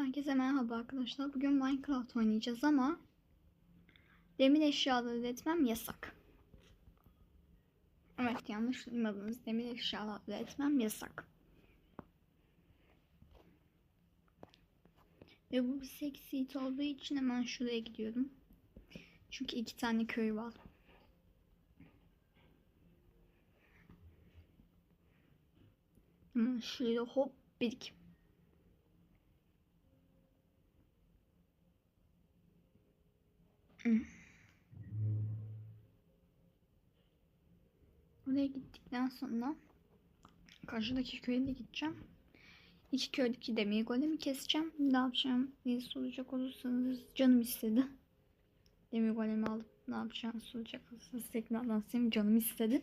Herkese merhaba arkadaşlar. Bugün Minecraft oynayacağız ama demir eşyaları üretmem yasak. Evet yanlış duymadınız. Demir eşyaları üretmem yasak. Ve bu bir seksiyet olduğu için hemen şuraya gidiyorum. Çünkü iki tane köy var. Hemen şuraya hop bir Oraya gittikten sonra karşıdaki köye de gideceğim. İki köydeki demir golemi keseceğim. Ne yapacağım diye soracak olursanız canım istedi. Demir golemi alıp ne yapacağını soracak olursanız tekrar anlatayım. Canım istedi.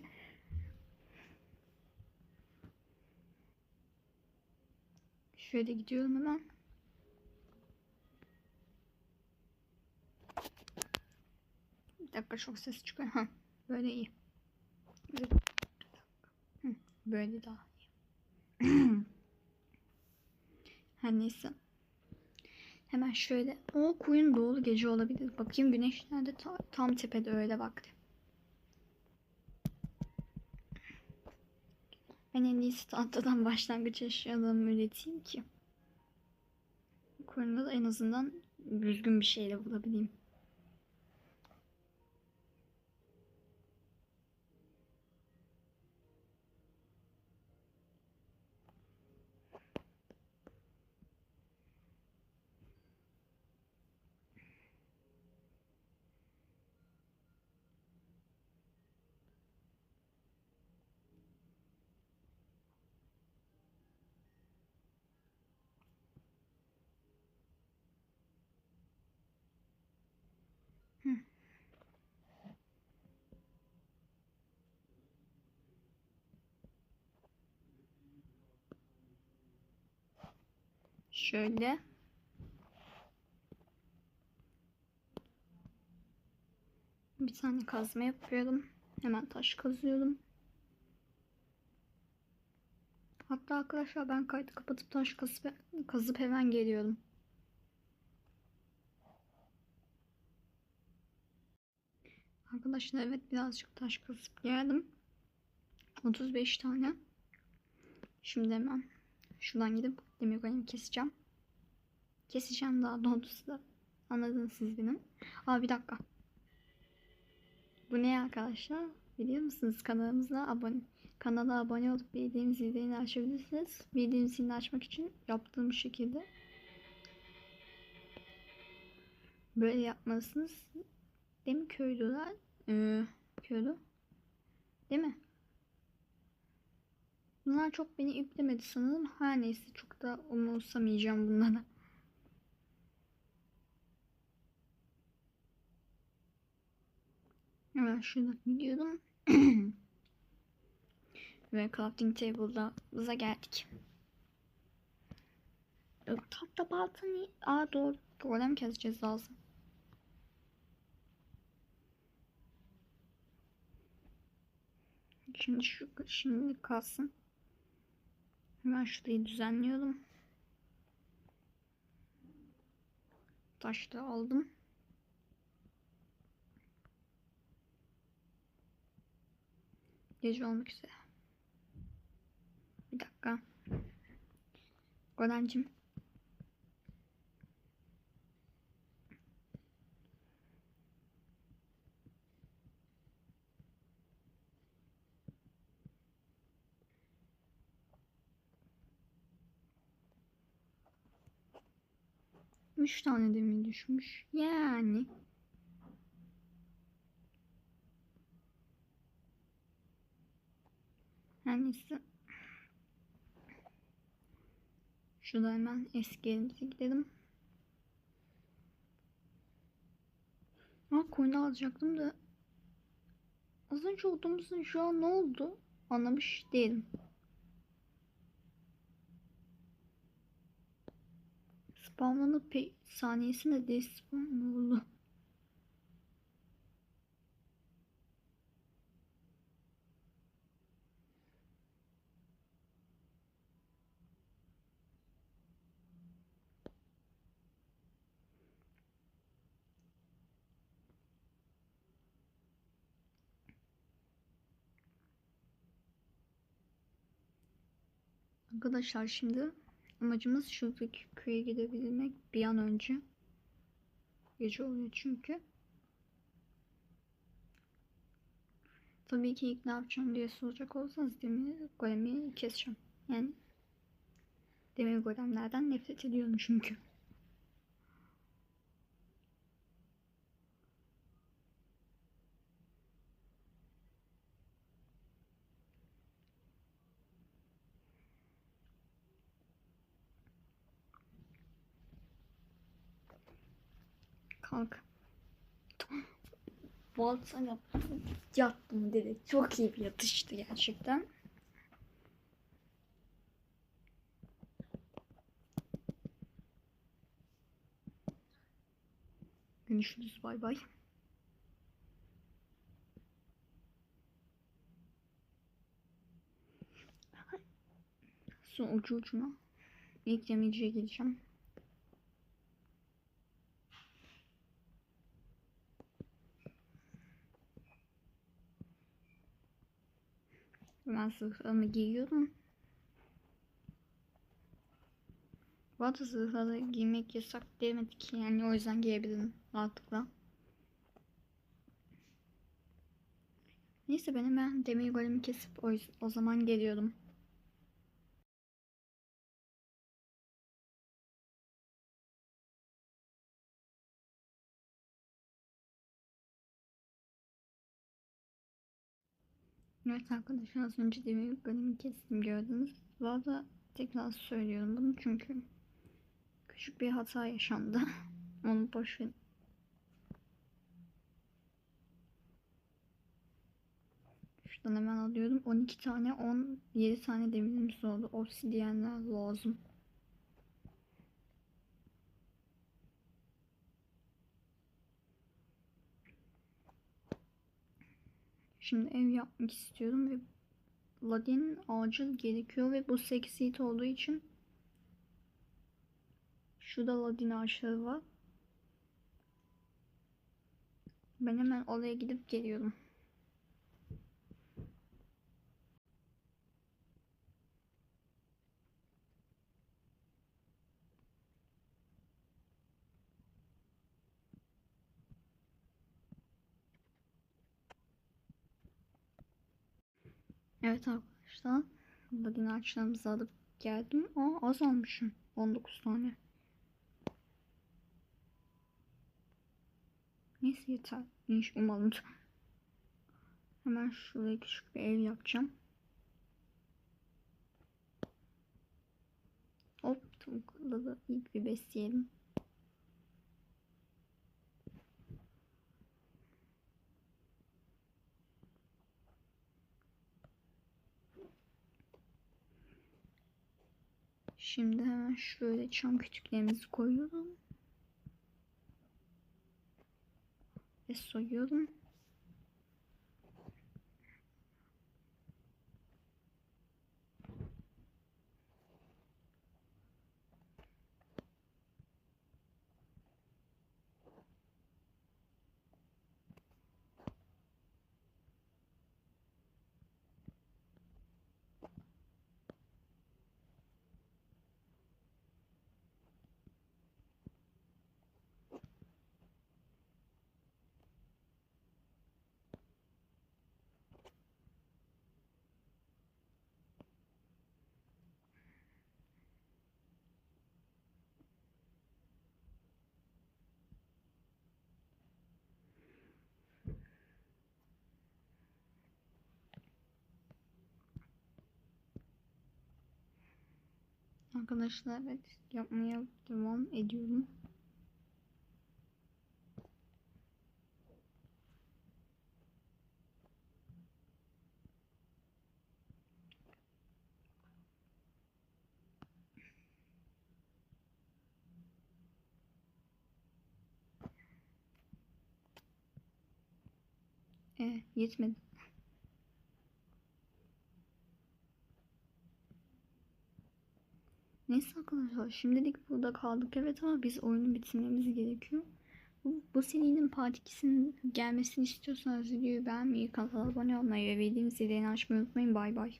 Şöyle gidiyorum hemen. Dakika çok ses çıkıyor. Ha, böyle iyi. Böyle daha iyi. Her neyse. Hemen şöyle. O koyun doğulu gece olabilir. Bakayım güneş nerede? Ta- tam tepede öyle vakti. Ben en iyisi tahtadan başlangıç eşyalarımı üreteyim ki. Koyunda da en azından düzgün bir şeyle bulabileyim. Şöyle. Bir tane kazma yapıyorum. Hemen taş kazıyorum. Hatta arkadaşlar ben kaydı kapatıp taş kazıp, kazıp hemen geliyorum. Arkadaşlar evet birazcık taş kazıp geldim. 35 tane. Şimdi hemen şuradan gidip demir golemi keseceğim. Keseceğim daha doğrusu da. Anladınız siz benim. Aa bir dakika. Bu ne arkadaşlar? Biliyor musunuz kanalımıza abone kanala abone olup bildiğim zilini açabilirsiniz. Bildiğim zilini açmak için yaptığım şekilde böyle yapmalısınız. Değil mi köylüler? Ee, köylü. Değil mi? Bunlar çok beni iplemedi sanırım. Her neyse çok da umursamayacağım bunlara. Hemen şuradan gidiyorum. Ve crafting table'da geldik. Tahta balta niye? Aa doğru. Golem keseceğiz lazım. Şimdi şu şimdi kalsın. Hemen şurayı düzenliyorum. Taş da aldım. Gece olmak üzere. Bir dakika. Godancım. Üç tane de mi düşmüş? Yani. Her neyse. Şurada hemen eski yerimize gidelim. Aa koyunu alacaktım da az önce olduğumuzun şu an ne oldu? Anlamış değilim. Spamlanıp pe saniyesinde despawn oldu. Arkadaşlar şimdi amacımız şuradaki köye gidebilmek bir an önce. Gece oluyor çünkü. Tabii ki ilk ne yapacağım diye soracak olsanız demir golemi keseceğim. Yani demir golemlerden nefret ediyorum çünkü. Kalk. Balta yaptım. Yattım dedi. Çok iyi bir yatıştı gerçekten. Görüşürüz bay bay. Son ucu ucuna. İlk demirciye gideceğim. Ben zırhlarımı giyiyorum. Bu arada zırhları giymek yasak demedik ki yani o yüzden giyebilirim rahatlıkla. Neyse ben hemen demir golemi kesip o, o zaman geliyorum. Evet arkadaşlar az önce demir golemi kestim gördünüz. Arada tekrar söylüyorum bunu çünkü küçük bir hata yaşandı. Onu boş verin. Şuradan hemen alıyorum. 12 tane 17 tane demirimiz oldu. Obsidiyenler lazım. Şimdi ev yapmak istiyorum ve ladin acil gerekiyor ve bu seksit olduğu için şurada ladin ağaçları var. Ben hemen oraya gidip geliyorum. Evet arkadaşlar. Bugün ağaçlarımızı alıp geldim. Aa az almışım. 19 tane. Neyse yeter. İş umalım. Hemen şuraya küçük bir ev yapacağım. Hop tavukları ilk bir besleyelim. Şimdi hemen şöyle çam kütüklerimizi koyuyorum. Ve soyuyorum. Arkadaşlar evet yapmaya devam ediyorum. E, yetmedi. Neyse arkadaşlar şimdilik burada kaldık evet ama biz oyunu bitirmemiz gerekiyor. Bu, bu serinin part 2'sinin gelmesini istiyorsanız videoyu beğenmeyi, kanala abone olmayı ve bildiğiniz zilini açmayı unutmayın. Bay bay.